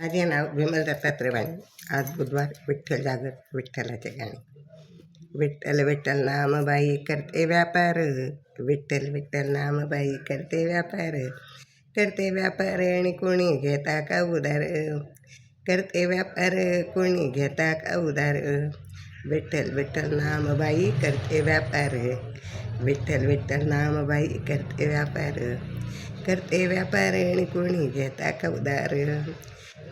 माझे नाव विमलदत्ता दत्तात्रय आज बुधवार विठ्ठल जागर विठ्ठलाचे गाणे. विठ्ठल विठ्ठल नामबाई करते व्यापार. विठ्ठल विठ्ठल नामबाई करते व्यापार. करते व्यापार आणि कोणी घेता का उदार करते व्यापार कोणी घेता का उदार विठ्ठल विठ्ठल नामबाई करते व्यापार. विठ्ठल विठ्ठल नामबाई करते व्यापार. करते व्यापार आणि कोणी घेता का उदार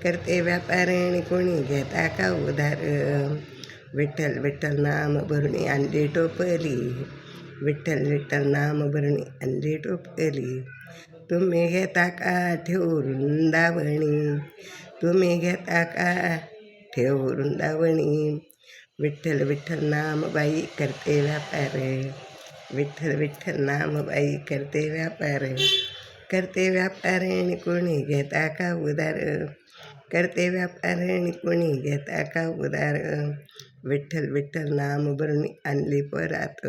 करते व्यापार आणि कोणी घेता का उधार? विठ्ठल विठ्ठल नाम भरणी अंडी टोपली. विठ्ठल विठ्ठल नाम भरणी अंडी टोपली. तुम्ही घेता का ठेव वृंदावणी तुम्ही घेता का ठेव वृंदावणी विठ्ठल विठ्ठल नाम बाई करते व्यापार. विठ्ठल विठ्ठल नाम बाई करते व्यापार. करते व्यापार आणि कोणी घेता का उदार करते व्यापार कोणी घेता का उदार विठ्ठल विठ्ठल नाम भरणी आणली परात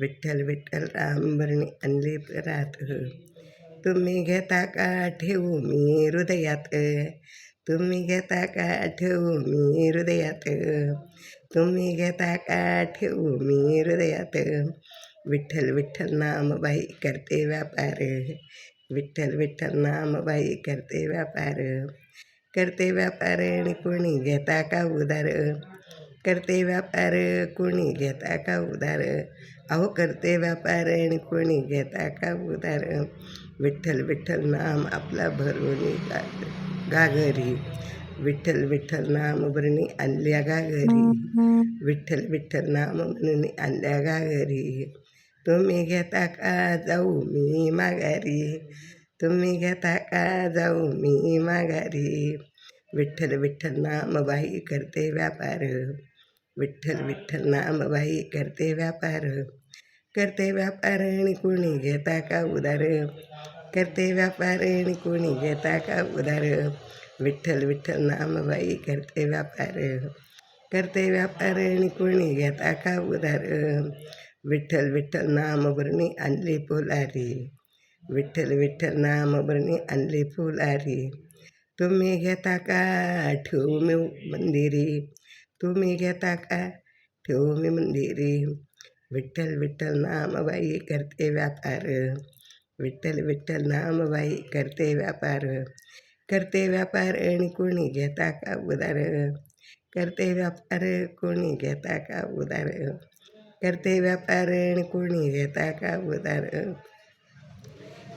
विठ्ठल विठ्ठल राम भरणी आणली परात तुम्ही घेता का ठेवू मी हृदयात तुम्ही घेता का ठेवू मी हृदयात तुम्ही घेता का ठेवू मी हृदयात विठ्ठल विठ्ठल नाम बाई करते व्यापार, विठ्ठल विठ्ठल नाम बाई करते व्यापार। करते व्यापार आणि कोणी घेता का उधार? करते व्यापार कोणी घेता का उधार? अहो करते व्यापार कोणी घेता का उधार? विठ्ठल विठ्ठल नाम आपला भरवणी घाघरी विठ्ठल विठ्ठल नाम भरणी आणल्या गागरी विठ्ठल विठ्ठल नाम म्हणून आणल्या गागरी तुम्ही घेता का जाऊ मी माघारी? तुम्ही घेता का जाऊ मी माघारी. विठ्ठल विठ्ठल नाम बाई करते व्यापार. विठ्ठल विठ्ठल नाम बाई करते व्यापार. करते व्यापार आणि कोणी घेता का उदार? करते व्यापार आणि कोणी घेता का उदार? विठ्ठल विठ्ठल नाम बाई करते व्यापार. करते व्यापार आणि कोणी घेता का उदार? विठ्ठल विठ्ठल नाम भरणी आणली पोलारी. विठ्ठल विठ्ठल नाम आणली फुलारी. तुम्ही घेता का ठेवू मी मंदिरी? तुम्ही घेता का ठेवू मी मंदिरी? विठ्ठल विठ्ठल नामबाई करते व्यापार. विठ्ठल विठ्ठल नामबाई करते व्यापार. करते व्यापार आणि कोणी घेता का उदार? करते व्यापार कोणी घेता का उदार? करते व्यापार आणि कोणी घेता का उदार?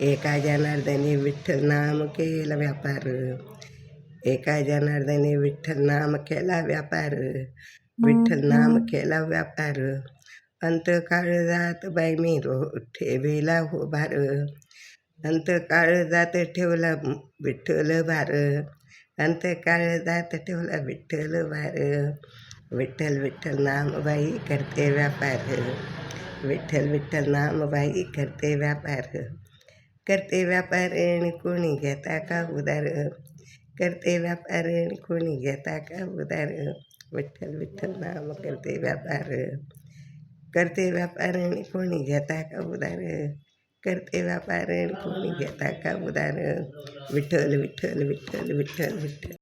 एका जनार्दने विठ्ठल नाम केला व्यापार एका जनार्दने विठ्ठल नाम केला व्यापार विठ्ठल नाम केला व्यापार अंत काळ जात बाई मी रो ठेवीला हो भार अंत काळ जात ठेवला विठ्ठल भार अंत काळ जात ठेवला विठ्ठल भार विठ्ठल विठ्ठल नाम बाई करते व्यापार विठ्ठल विठ्ठल नाम बाई करते व्यापार करते व्यापार कोणी घेता का उदार करते व्यापार कोणी घेता का उदार विठ्ठल विठ्ठल नाम करते व्यापार. करते व्यापार कोणी घेता का उदार करते व्यापार कोणी घेता का उदार विठ्ठल विठ्ठल विठ्ठल विठ्ठल विठ्ठल.